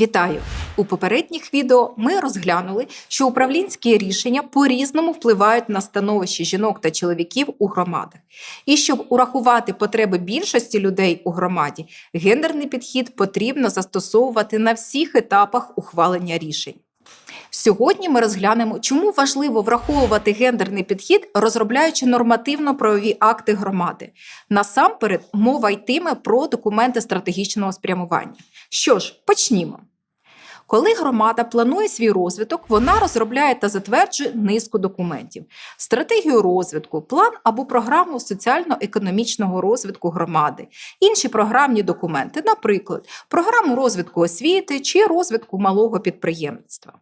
Вітаю! У попередніх відео ми розглянули, що управлінські рішення по-різному впливають на становище жінок та чоловіків у громадах. І щоб урахувати потреби більшості людей у громаді, гендерний підхід потрібно застосовувати на всіх етапах ухвалення рішень. Сьогодні ми розглянемо, чому важливо враховувати гендерний підхід, розробляючи нормативно-правові акти громади. Насамперед, мова йтиме про документи стратегічного спрямування. Що ж, почнімо. Коли громада планує свій розвиток, вона розробляє та затверджує низку документів: стратегію розвитку, план або програму соціально-економічного розвитку громади, інші програмні документи, наприклад, програму розвитку освіти чи розвитку малого підприємництва.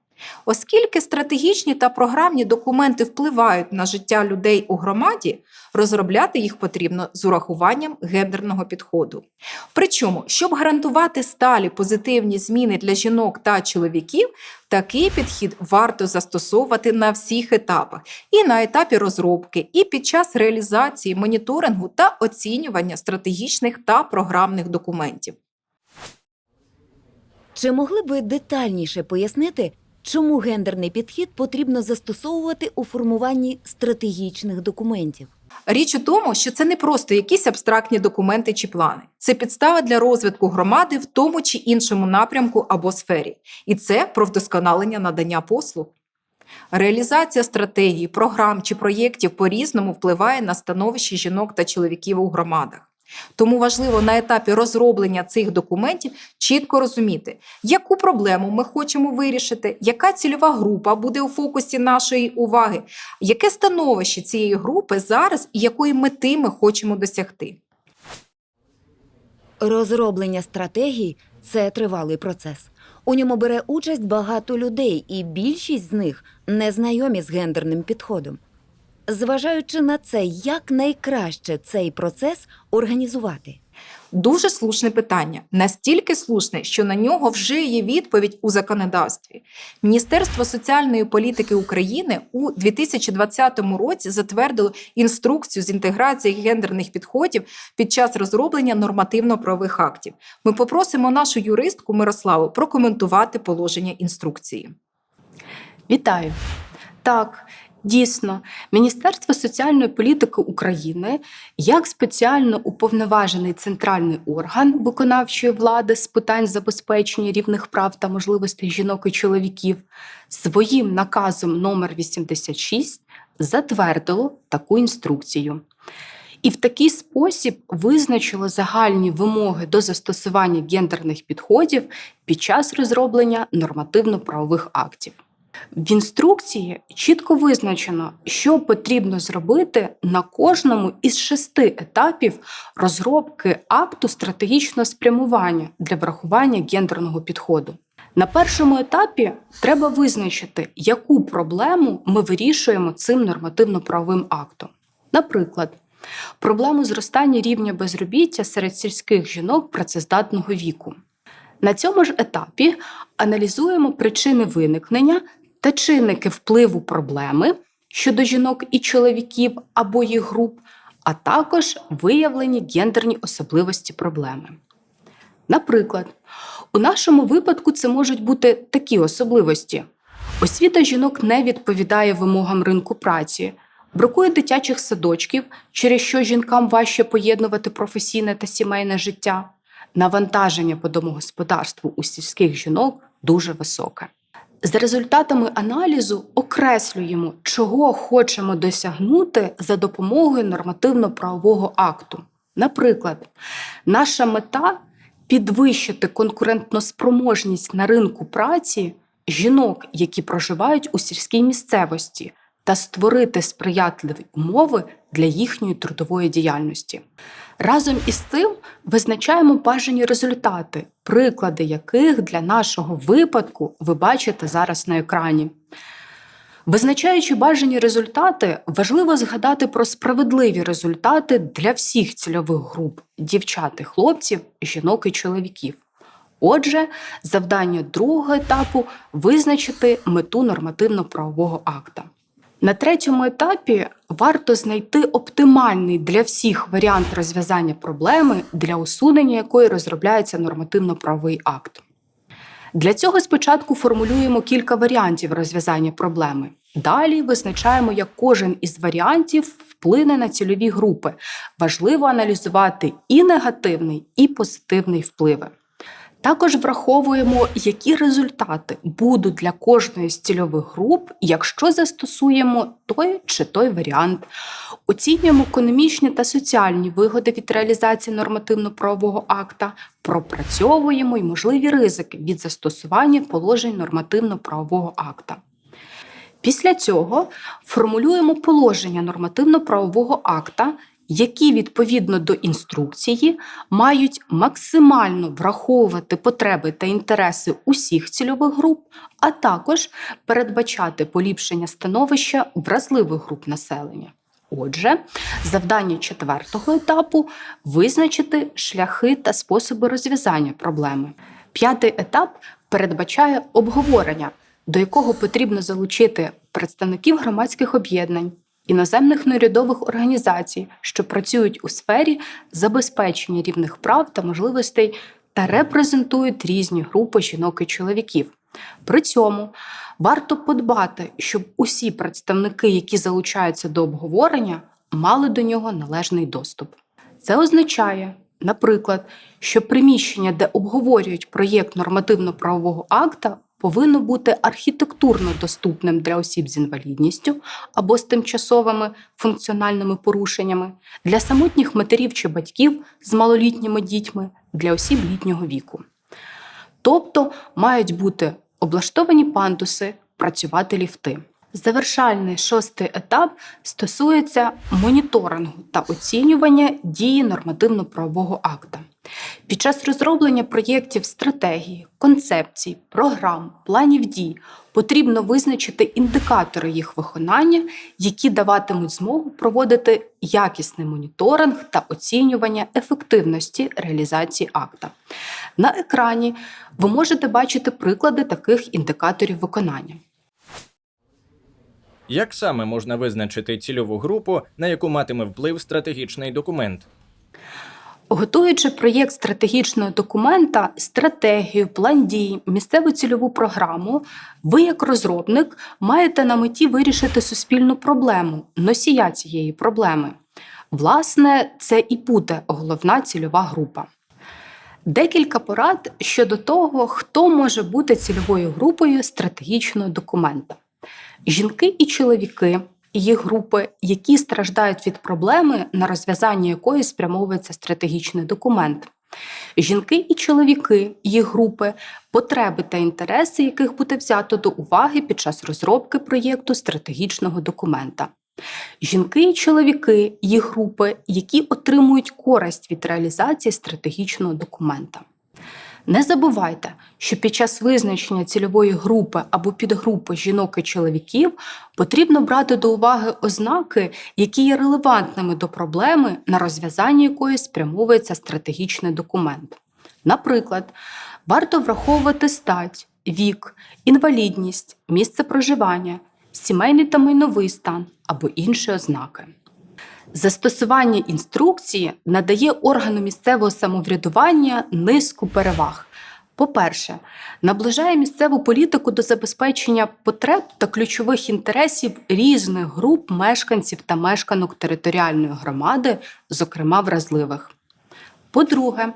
Оскільки стратегічні та програмні документи впливають на життя людей у громаді, розробляти їх потрібно з урахуванням гендерного підходу. Причому, щоб гарантувати сталі позитивні зміни для жінок та чоловіків, такий підхід варто застосовувати на всіх етапах: і на етапі розробки, і під час реалізації, моніторингу та оцінювання стратегічних та програмних документів. Чи могли б ви детальніше пояснити, чому гендерний підхід потрібно застосовувати у формуванні стратегічних документів? Річ у тому, що це не просто якісь абстрактні документи чи плани. Це підстава для розвитку громади в тому чи іншому напрямку або сфері. І це про вдосконалення надання послуг. Реалізація стратегії, програм чи проєктів по-різному впливає на становище жінок та чоловіків у громадах. Тому важливо на етапі розроблення цих документів чітко розуміти, яку проблему ми хочемо вирішити, яка цільова група буде у фокусі нашої уваги, яке становище цієї групи зараз і якої мети ми хочемо досягти. Розроблення стратегій це тривалий процес. У ньому бере участь багато людей, і більшість з них не знайомі з гендерним підходом. Зважаючи на це, як найкраще цей процес організувати? Дуже слушне питання, настільки слушне, що на нього вже є відповідь у законодавстві. Міністерство соціальної політики України у 2020 році затвердило інструкцію з інтеграції гендерних підходів під час розроблення нормативно-правових актів. Ми попросимо нашу юристку Мирославу прокоментувати положення інструкції. Вітаю! Так, дійсно, Міністерство соціальної політики України як спеціально уповноважений центральний орган виконавчої влади з питань забезпечення рівних прав та можливостей жінок і чоловіків своїм наказом номер 86 затвердило таку інструкцію. І в такий спосіб визначило загальні вимоги до застосування гендерних підходів під час розроблення нормативно-правових актів. В інструкції чітко визначено, що потрібно зробити на кожному із шести етапів розробки акту стратегічного спрямування для врахування гендерного підходу. На першому етапі треба визначити, яку проблему ми вирішуємо цим нормативно-правовим актом. Наприклад, проблему зростання рівня безробіття серед сільських жінок працездатного віку. На цьому ж етапі аналізуємо причини виникнення та чинники впливу проблеми щодо жінок і чоловіків або їх груп, а також виявлені гендерні особливості проблеми. Наприклад, у нашому випадку це можуть бути такі особливості: освіта жінок не відповідає вимогам ринку праці, бракує дитячих садочків, через що жінкам важче поєднувати професійне та сімейне життя. Навантаження по домогосподарству у сільських жінок дуже високе. За результатами аналізу окреслюємо, чого хочемо досягнути за допомогою нормативно-правового акту. Наприклад, наша мета підвищити конкурентноспроможність на ринку праці жінок, які проживають у сільській місцевості, та створити сприятливі умови для їхньої трудової діяльності. Разом із цим визначаємо бажані результати, приклади яких для нашого випадку ви бачите зараз на екрані. Визначаючи бажані результати, важливо згадати про справедливі результати для всіх цільових груп дівчат і хлопців, жінок і чоловіків. Отже, завдання другого етапу визначити мету нормативно-правового акта. На третьому етапі варто знайти оптимальний для всіх варіант розв'язання проблеми, для усунення якої розробляється нормативно-правовий акт. Для цього спочатку формулюємо кілька варіантів розв'язання проблеми. Далі визначаємо, як кожен із варіантів вплине на цільові групи. Важливо аналізувати і негативний, і позитивний впливи. Також враховуємо, які результати будуть для кожної з цільових груп, якщо застосуємо той чи той варіант. Оцінюємо економічні та соціальні вигоди від реалізації нормативно-правового акта, пропрацьовуємо й можливі ризики від застосування положень нормативно-правового акта. Після цього формулюємо положення нормативно-правового акта, які відповідно до інструкції мають максимально враховувати потреби та інтереси усіх цільових груп, а також передбачати поліпшення становища вразливих груп населення. Отже, завдання четвертого етапу визначити шляхи та способи розв'язання проблеми. П'ятий етап передбачає обговорення, до якого потрібно залучити представників громадських об'єднань, іноземних неурядових організацій, що працюють у сфері забезпечення рівних прав та можливостей та репрезентують різні групи жінок і чоловіків. При цьому варто подбати, щоб усі представники, які залучаються до обговорення, мали до нього належний доступ. Це означає, наприклад, що приміщення, де обговорюють проєкт нормативно-правового акта, повинно бути архітектурно доступним для осіб з інвалідністю або з тимчасовими функціональними порушеннями, для самотніх матерів чи батьків з малолітніми дітьми, для осіб літнього віку. Тобто мають бути облаштовані пандуси, працювати ліфти. Завершальний шостий етап стосується моніторингу та оцінювання дії нормативно-правового акта. Під час розроблення проєктів стратегії, концепцій, програм, планів дій потрібно визначити індикатори їх виконання, які даватимуть змогу проводити якісний моніторинг та оцінювання ефективності реалізації акта. На екрані ви можете бачити приклади таких індикаторів виконання. Як саме можна визначити цільову групу, на яку матиме вплив стратегічний документ? Готуючи проєкт стратегічного документа, стратегію, план дій, місцеву цільову програму, ви, як розробник, маєте на меті вирішити суспільну проблему, носія цієї проблеми. Власне, це і буде головна цільова група. Декілька порад щодо того, хто може бути цільовою групою стратегічного документа. Жінки і чоловіки, їх групи, які страждають від проблеми, на розв'язання якої спрямовується стратегічний документ. Жінки і чоловіки, їх групи, потреби та інтереси, яких буде взято до уваги під час розробки проєкту стратегічного документа. Жінки і чоловіки, їх групи, які отримують користь від реалізації стратегічного документа. Не забувайте, що під час визначення цільової групи або підгрупи жінок і чоловіків потрібно брати до уваги ознаки, які є релевантними до проблеми, на розв'язання якої спрямовується стратегічний документ. Наприклад, варто враховувати стать, вік, інвалідність, місце проживання, сімейний та майновий стан або інші ознаки. Застосування інструкції надає органу місцевого самоврядування низку переваг. По-перше, наближає місцеву політику до забезпечення потреб та ключових інтересів різних груп мешканців та мешканок територіальної громади, зокрема вразливих. По-друге,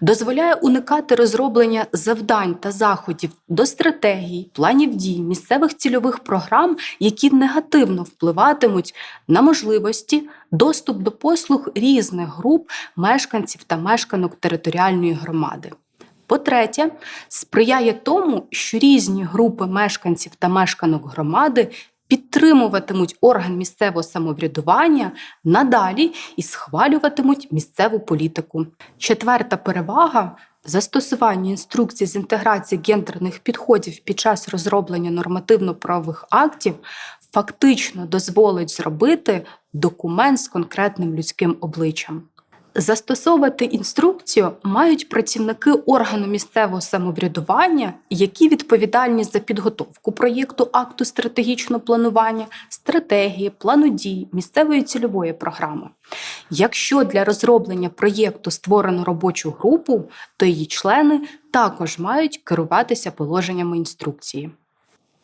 дозволяє уникати розроблення завдань та заходів до стратегій, планів дій, місцевих цільових програм, які негативно впливатимуть на можливості, доступ до послуг різних груп мешканців та мешканок територіальної громади. По-третє, сприяє тому, що різні групи мешканців та мешканок громади підтримуватимуть орган місцевого самоврядування надалі і схвалюватимуть місцеву політику. Четверта перевага застосування інструкцій з інтеграції гендерних підходів під час розроблення нормативно-правових актів фактично дозволить зробити документ з конкретним людським обличчям. Застосовувати інструкцію мають працівники органу місцевого самоврядування, які відповідальні за підготовку проєкту акту стратегічного планування, стратегії, плану дій, місцевої цільової програми. Якщо для розроблення проєкту створено робочу групу, то її члени також мають керуватися положеннями інструкції.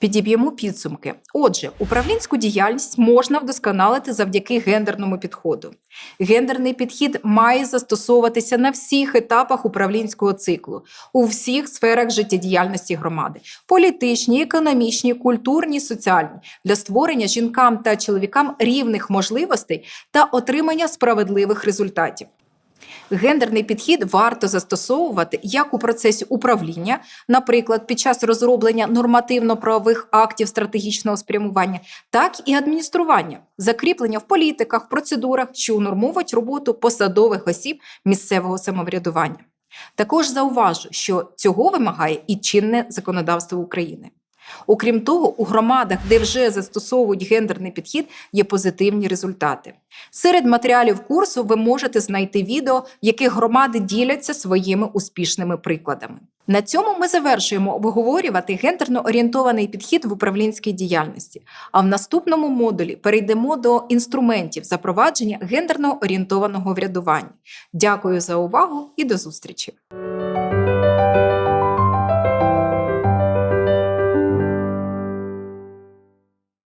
Підіб'ємо підсумки. Отже, управлінську діяльність можна вдосконалити завдяки гендерному підходу. Гендерний підхід має застосовуватися на всіх етапах управлінського циклу, у всіх сферах життєдіяльності громади: політичні, економічні, культурні, соціальні для створення жінкам та чоловікам рівних можливостей та отримання справедливих результатів. Гендерний підхід варто застосовувати як у процесі управління, наприклад, під час розроблення нормативно-правових актів стратегічного спрямування, так і адміністрування, закріплення в політиках, процедурах, що унормують роботу посадових осіб місцевого самоврядування. Також зауважу, що цього вимагає і чинне законодавство України. Окрім того, у громадах, де вже застосовують гендерний підхід, є позитивні результати. Серед матеріалів курсу ви можете знайти відео, в яких громади діляться своїми успішними прикладами. На цьому ми завершуємо обговорювати гендерно орієнтований підхід в управлінській діяльності. А в наступному модулі перейдемо до інструментів запровадження гендерно орієнтованого врядування. Дякую за увагу і до зустрічі!